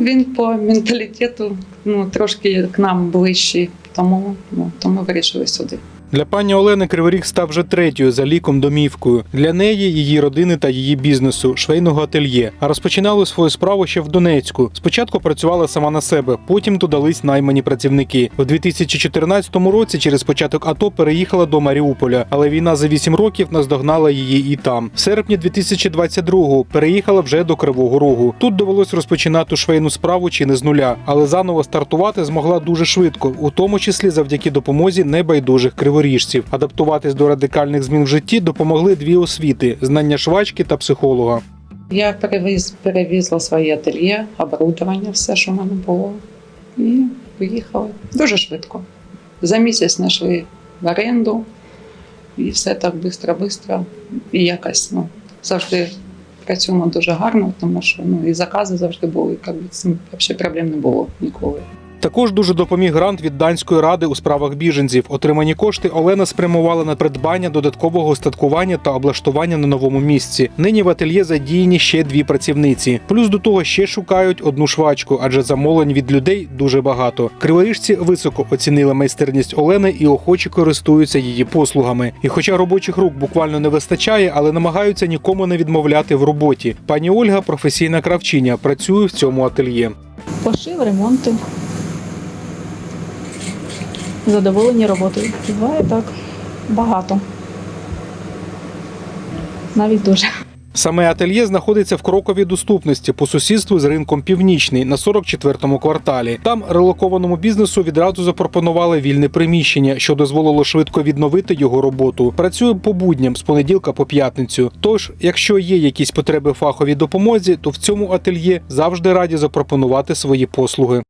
Він по менталітету ну, трошки к нам ближчий, тому, ну, тому вирішили сюди. Для пані Олени Криворіг став вже третьою за ліком домівкою. Для неї, її родини та її бізнесу швейного ательє. А розпочинали свою справу ще в Донецьку. Спочатку працювала сама на себе, потім додались наймані працівники. У 2014 році через початок АТО переїхала до Маріуполя, але війна за 8 років наздогнала її і там. В серпні 2022-го переїхала вже до Кривого Рогу. Тут довелось розпочинати швейну справу чи не з нуля, але заново стартувати змогла дуже швидко, у тому числі завдяки допомозі небайдужих криворіжців. Адаптуватись до радикальних змін в житті допомогли дві освіти: знання швачки та психолога. Я перевіз, перевізла своє ательє, оборудовання, все, що в мене було, і поїхали. Дуже швидко. За місяць знайшли в оренду, і все так швидко-швидко. І якось ну, завжди працюємо дуже гарно, тому що ну, і закази завжди були. Як би, з цим проблем не було ніколи. Також дуже допоміг грант від данської ради у справах біженців. Отримані кошти Олена спрямувала на придбання додаткового устаткування та облаштування на новому місці. Нині в ательє задіяні ще дві працівниці. Плюс до того ще шукають одну швачку, адже замовлень від людей дуже багато. Криворіжці високо оцінили майстерність Олени і охоче користуються її послугами. І хоча робочих рук буквально не вистачає, але намагаються нікому не відмовляти в роботі. Пані Ольга професійна кравчиня, працює в цьому ательє. Пошив, ремонти. Задоволені роботою. Буває так багато. Навіть дуже. Саме ательє знаходиться в кроковій доступності по сусідству з ринком Північний на 44-му кварталі. Там релокованому бізнесу відразу запропонували вільне приміщення, що дозволило швидко відновити його роботу. Працює по будням з понеділка по п'ятницю. Тож, якщо є якісь потреби фаховій допомозі, то в цьому ательє завжди раді запропонувати свої послуги.